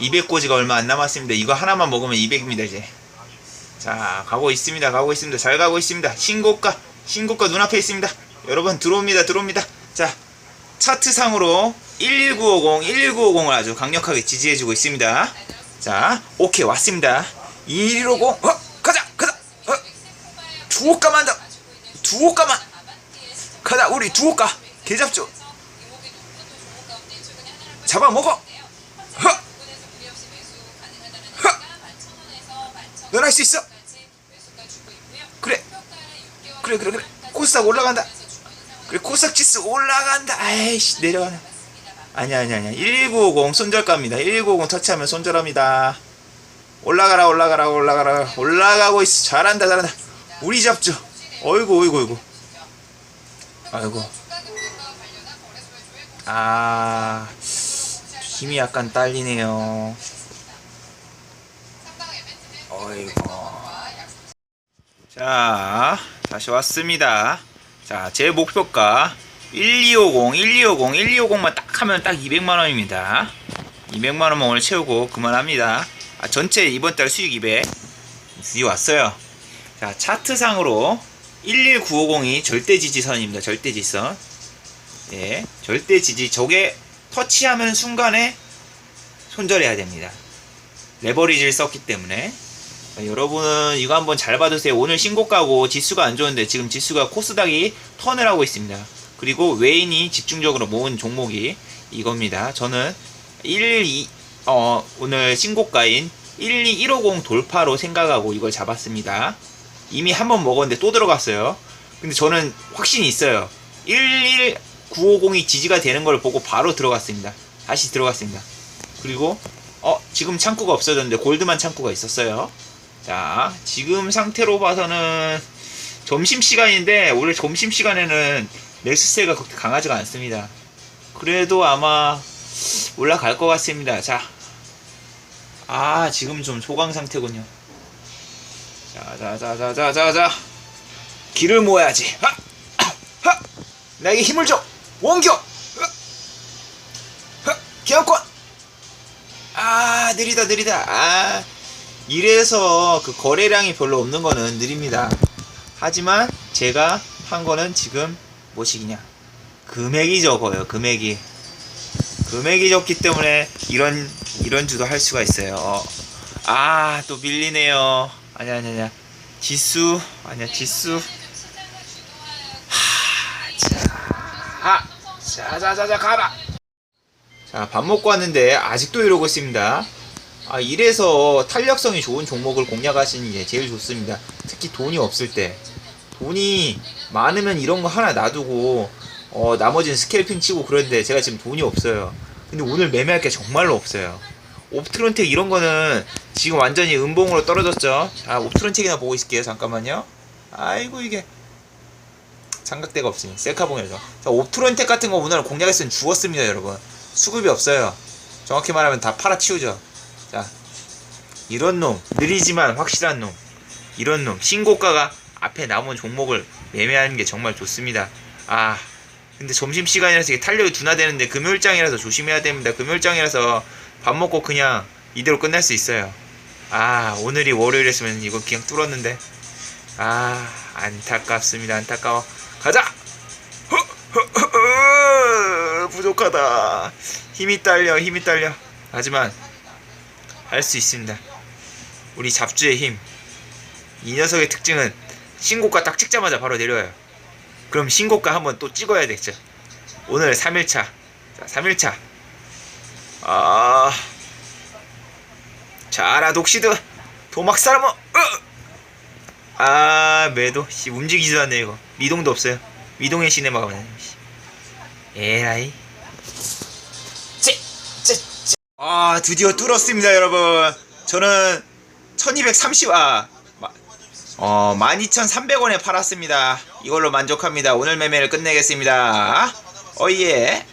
200고지가 얼마 안 남았습니다. 이거 하나만 먹으면 200입니다, 이제. 자, 가고 있습니다. 가고 있습니다. 잘 가고 있습니다. 신고가, 신고가 눈앞에 있습니다. 여러분, 들어옵니다. 들어옵니다. 자, 차트상으로 11950, 11950을 아주 강력하게 지지해주고 있습니다. 자, 오케이, 왔습니다. 11550, 어, 가자, 가자, 어, 두호가만 더, 두호가만, 가자, 우리 두호가, 개잡죠. 잡아먹어, 넌할수 있어. 그래, 그래, 그래, 그래. 코스닥 올라간다. 그래, 코스닥 지수 올라간다. 아이씨, 내려가네. 아니야, 아니야, 아니야. 1950 손절가입니다. 1950 터치하면 손절합니다. 올라가라, 올라가라, 올라가라. 올라가고 있어. 잘한다, 잘한다. 우리 잡죠. 어이구, 어이구, 어이구. 아이고. 아, 힘이 약간 딸리네요. 어이구. 자, 다시 왔습니다. 자, 제 목표가 1250, 1250, 1250만 딱 하면 딱 200만 원입니다. 200만 원만 오늘 채우고 그만합니다. 아, 전체 이번 달 수익 200. 드디어 왔어요. 자, 차트상으로 11950이 절대 지지선입니다. 절대 지지선. 예, 절대 지지. 저게 터치하면 순간에 손절해야 됩니다. 레버리지를 썼기 때문에. 자, 여러분은 이거 한번 잘 봐두세요. 오늘 신고가고 지수가 안 좋은데 지금 지수가 코스닥이 턴을 하고 있습니다. 그리고 외인이 집중적으로 모은 종목이 이겁니다. 저는 1, 2, 어, 오늘 신고가인 12150 돌파로 생각하고 이걸 잡았습니다. 이미 한 번 먹었는데 또 들어갔어요. 근데 저는 확신이 있어요. 11950이 지지가 되는 걸 보고 바로 들어갔습니다. 다시 들어갔습니다. 그리고 어 지금 창구가 없어졌는데 골드만 창구가 있었어요. 자 지금 상태로 봐서는 점심 시간인데 원래 점심 시간에는 넥스세가 그렇게 강하지가 않습니다. 그래도 아마 올라갈 것 같습니다. 자, 아 지금 좀 소강 상태군요. 자자자자자자자 기를 모아야지. 하! 하! 나에게 힘을 줘. 하! 하! 기합권. 아 느리다 느리다. 아 이래서 그 거래량이 별로 없는 거는 느립니다. 하지만 제가 한 거는 지금 뭐시기냐? 금액이 적어요 금액이. 금액이 적기 때문에 이런 이런 주도 할 수가 있어요. 아또 밀리네요. 아니야 아니야 아니야. 지수 아니야 지수. 하자. 자자자자 가라. 자 밥 먹고 왔는데 아직도 이러고 있습니다 아 이래서 탄력성이 좋은 종목을 공략하시는 게 제일 좋습니다. 특히 돈이 없을 때. 돈이 많으면 이런 거 하나 놔두고 어 나머지는 스케일핑 치고 그런데 제가 지금 돈이 없어요. 근데 오늘 매매할 게 정말로 없어요. 옵트론텍 이런 거는 지금 완전히 음봉으로 떨어졌죠? 자 옵트론텍이나 보고 있을게요. 잠깐만요. 아이고 이게 삼각대가 없으니 셀카봉에서. 자 옵트론텍 같은 거 오늘 공략했으면 죽었습니다 여러분. 수급이 없어요. 정확히 말하면 다 팔아치우죠. 자 이런 놈 느리지만 확실한 놈 이런 놈 신고가가 앞에 남은 종목을 매매하는 게 정말 좋습니다. 아, 근데 점심시간이라서 이게 탄력이 둔화되는데 금요일장이라서 조심해야 됩니다. 금요일장이라서 밥 먹고 그냥 이대로 끝날 수 있어요. 아, 오늘이 월요일이었으면 이거 그냥 뚫었는데. 아, 안타깝습니다. 안타까워. 가자! 부족하다. 힘이 딸려, 힘이 딸려. 하지만, 할 수 있습니다. 우리 잡주의 힘. 이 녀석의 특징은 신고가 딱 찍자마자 바로 내려와요. 그럼 신고가 한번 또 찍어야 되겠죠. 오늘 3일차. 자, 3일차. 아. 자라 독시드. 도막 사람어. 으! 아, 매도. 씨, 움직이지도 않네, 이거. 미동도 없어요. 미동의 시네마가 많네. 씨. 에라이. 아, 드디어 뚫었습니다, 여러분. 저는 1230, 아, 어, 12,300원에 팔았습니다. 이걸로 만족합니다. 오늘 매매를 끝내겠습니다. 어예.